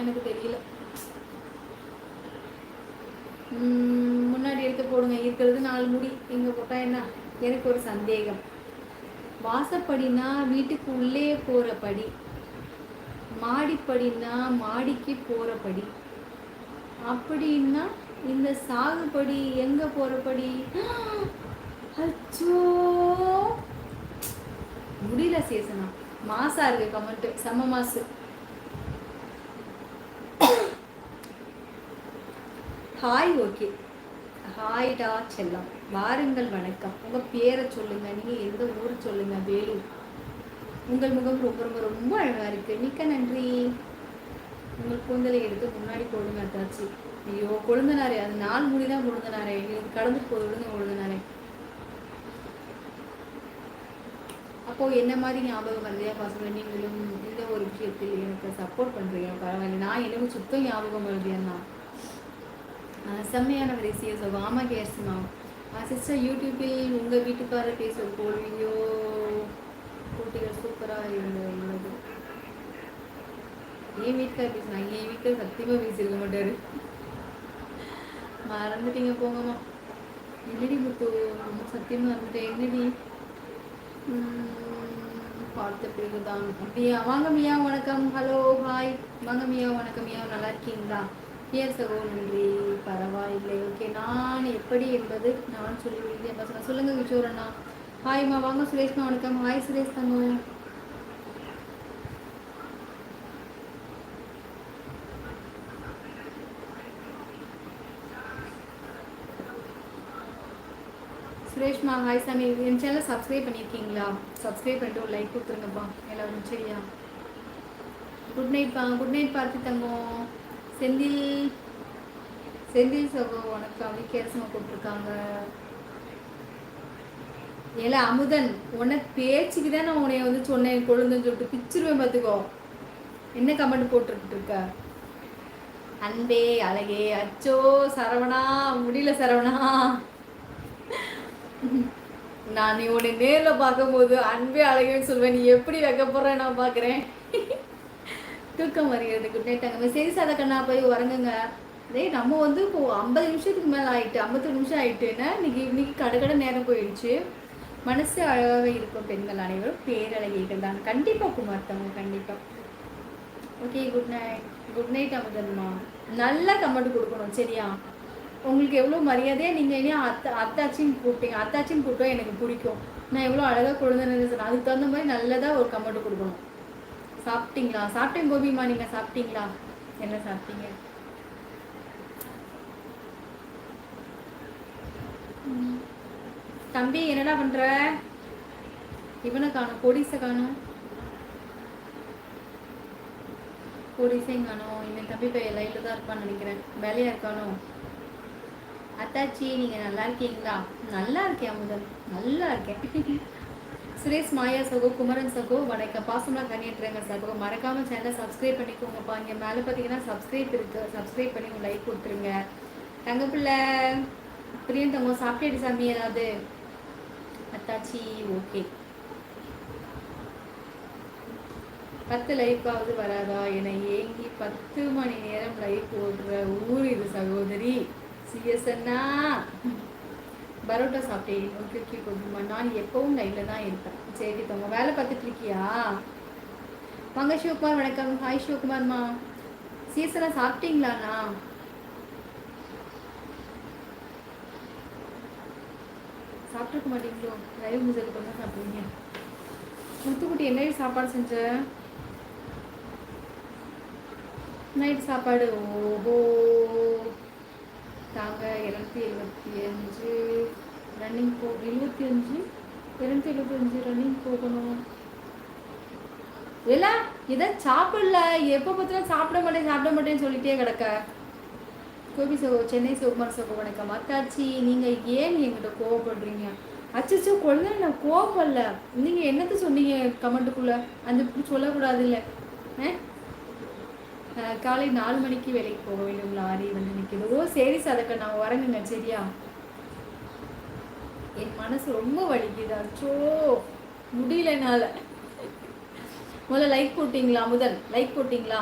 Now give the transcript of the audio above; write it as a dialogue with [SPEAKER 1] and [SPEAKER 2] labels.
[SPEAKER 1] எனக்கு தெரியல. முன்னாடி எடுத்து போடுங்க. இருக்கிறது நாலு முடி. எங்கே போட்டால் என்ன? எனக்கு ஒரு சந்தேகம். வாசப்படினா வீட்டுக்கு உள்ளே போகிற படி மாடிப்படினா மாடிக்கு போகிற படி அப்படின்னா இந்த சாகுபடி எங்கே போகிற படி அச்சோ! முடியல சேசனா. மாசா இருக்கு கமெண்ட் செம மாசு. ஹாய் ஓகே ஹாய்டா செல்லம். வாருங்கள் வணக்கம். உங்கள் பேரை சொல்லுங்கள் நீங்கள் எந்த ஊர் சொல்லுங்கள் வேலூர். உங்கள் முகம் ரொம்ப ரொம்ப ரொம்ப அழகாக இருக்குது மிக்க நன்றி. உங்கள் கூந்தலை எடுத்து முன்னாடி போடுங்க அத்தாச்சி. ஐயோ கொழுந்தனாரே. அது நாள் முடி தான் கொழுந்தனாரே. எங்களுக்கு கடந்து போது கொழுந்தனாரே. அப்போது என்ன மாதிரி ஞாபகம் வருதையா பசங்க நீங்களும் இந்த ஒரு விஷயத்தில் எனக்கு சப்போர்ட் பண்ணுறீங்க பரவாயில்ல. நான் எனக்கு சுத்தம் ஞாபகம் வருதுன்னா செம்மையான ஒரு சீரியஸ் ஆகும் ஆமா கேர்ஸ்மா சிஸ்டர் யூடியூப்பில் உங்கள் வீட்டுக்காரர் பேசுகிற போல் வீடியோ போட்டிகள் சூப்பராக இருந்தது என் வீட்டுக்கார பேசினா என் வீட்டுக்கார் சத்தியமாக பேசியிருக்க மாட்டார். மறந்துட்டீங்க போங்கம்மா என்னடி முத்து ரொம்ப சத்தியமாக இருந்துட்டேன் என்னடி? பார்த்த பிறகுதான். அப்படியா? வாங்க மியா வணக்கம். ஹலோ ஹாய் வாங்க மியா வணக்கம். மியா நல்லா இருக்கீங்களா? ஏர் சகோ நன்றி. பரவாயில்லை. ஓகே நான் எப்படி என்பது நான் சொல்லிவிடுகிறேன் பசங்க சொல்லுங்க கிஷோரண்ணா ஹாய்மா வாங்க சுரேஷ்மா வணக்கம். ஹாய் சுரேஷ் தங்கம் சுரேஷ்மா ஹாய் சாமி என் சேனல் சப்ஸ்கிரைப் பண்ணியிருக்கீங்களா சப்ஸ்கிரைப் பண்ணிட்டு ஒரு லைக் கொடுத்துருங்கப்பா. எல்லாரும் சரியா? குட் நைட் பா குட் நைட் பார்த்து தங்கம் செந்தில் செந்தில் சகோ உனக்கு விக்கேரசமாக கூப்பிட்ருக்காங்க ஏல அமுதன் உனக்கு பேச்சுக்கு தான் நான் உனைய வந்து சொன்னேன் கொழுந்துன்னு சொல்லிட்டு பிச்சிருவேன் பார்த்துக்கோ. என்ன கமெண்ட் போட்டுட்டு இருக்க? அன்பே அழகே அச்சோ சரவணா முடியல சரவணா. நான் நீ உன்னை நேரில் பார்க்கும்போது அன்பே அழகேன்னு சொல்லுவேன் நீ எப்படி வைக்க போகிறேன் நான் பார்க்குறேன். தூக்கம் வருகிறது. குட் நைட் அங்கே சரி சாத கண்ணா போய் உறங்குங்க. டேய் நம்ம வந்து இப்போ ஐம்பது நிமிஷத்துக்கு மேலே ஆயிட்டு ஐம்பத்தொரு நிமிஷம் ஆயிட்டுன்னா இன்னைக்கு இன்னைக்கு கடை நேரம் போயிடுச்சு. மனசு அழகாக இருக்கும் பெண்கள் அனைவரும். பேரழகிகள் தான். கண்டிப்பாக குமார்த்தவங்க கண்டிப்பாக okay good night good night அமுதன்மா நல்லா கமெண்ட் கொடுக்கணும் சரியா? உங்களுக்கு எவ்வளோ மரியாதையாக நீங்கள் இனி அத்தை அத்தாச்சின்னு கூப்பிட்டீங்க. அத்தாச்சின்னு கூப்பிட்டோம் எனக்கு பிடிக்கும். நான் எவ்வளோ அழகாக குழந்தைன்னு சொன்னேன். அதுக்கு தகுந்த மாதிரி நல்லதாக ஒரு கமெண்ட் கொடுக்கணும். சாப்பிட்டீங்களா? சாப்பிட்டேன் கோபிமா நீங்கள் சாப்பிட்டீங்களா? என்ன சாப்பிட்டீங்க? தம்பி என்னடா பண்ற? இவனை காணும் கொடிசை காணும். கொடிசையும் காணும். இவன் தம்பி போய் லைட்ல தான் இருப்பான்னு நினைக்கிறேன். வேலையா இருக்கானோ? அத்தாச்சி நீங்க நல்லா இருக்கீங்களா? நல்லா இருக்கேன் முதல் நல்லா இருக்கேன். சுரேஷ் மாயா சகோ குமரன் சகோ வணக்கம். பாசம்லாம் கண்ணிட்டுறேங்க சகோ மறக்காம சேனலை சப்ஸ்கிரைப் பண்ணிக்கோங்கப்பா. இங்கே மேலே பார்த்தீங்கன்னா சப்ஸ்கிரைப் இருக்கு. சப்ஸ்கிரைப் பண்ணி உங்க லைக் கொடுத்துருங்க. தங்கப்பிள்ளை பிரியன் தங்கம் சாப்பிட்டேடு சாமி? ஏதாவது? அத்தாச்சி ஓகே பத்து லைஃபாவது வராதா? என ஏங்கி பத்து மணி நேரம் லைஃப் ஓடுற ஊர் இது சகோதரி. சிஎஸ்என்னா பரோட்டா சாப்பிட்டேன். ஓகே ஓகே கொஞ்சமா நான் எப்பவும் நைட்டில் தான் இருப்பேன். சரி தங்க வேலை பார்த்துட்டு இருக்கியா? வாங்க சிவகுமார் வணக்கம். ஹாய் சிவகுமார்மா சீசனாக சாப்பிட்டீங்களாண்ணா சாப்பிட்ருக்க மாட்டீங்களோ? லைவ் முடிஞ்சதுக்கு அப்புறம் தான் சாப்பிடுவீங்க. முத்துக்குட்டி என்ன சாப்பாடு செஞ்ச? நைட் சாப்பாடு? ஓஹோ. தாங்க இரநூத்தி எழுபத்தி அஞ்சு. ரன்னிங் போ எழுபத்தி அஞ்சு இரநூத்தி எழுபத்தி அஞ்சு ரன்னிங் போகணும். இல்லை இதை சாப்பிடல. எப்போ பார்த்தாலும் சாப்பிட மாட்டேன் சாப்பிட மாட்டேன்னு சொல்லிட்டே கிடக்க. கோபி சகோ சென்னை சிவகுமார் சகோ வணக்கம். அத்தாச்சி நீங்கள் ஏன் என்கிட்ட கோவப்படுறீங்க? அச்சச்சோ குழந்தை நான் கோவப்படல நீங்கள் என்னத்த சொன்னீங்க கமெண்ட்டுக்குள்ளே? அந்த இப்படி சொல்லக்கூடாது இல்லை காலை நாலு மணிக்கு வேலைக்கு போக வேண்டும். லாரி வந்து நிற்கிது ஓ சரி சதக்க நான் வரங்குங்க சரியா? என் மனசு ரொம்ப வலிக்குது. அச்சோ முடியலனால முதல்ல லைக் போட்டிங்களா முதல்? லைக் போட்டிங்களா?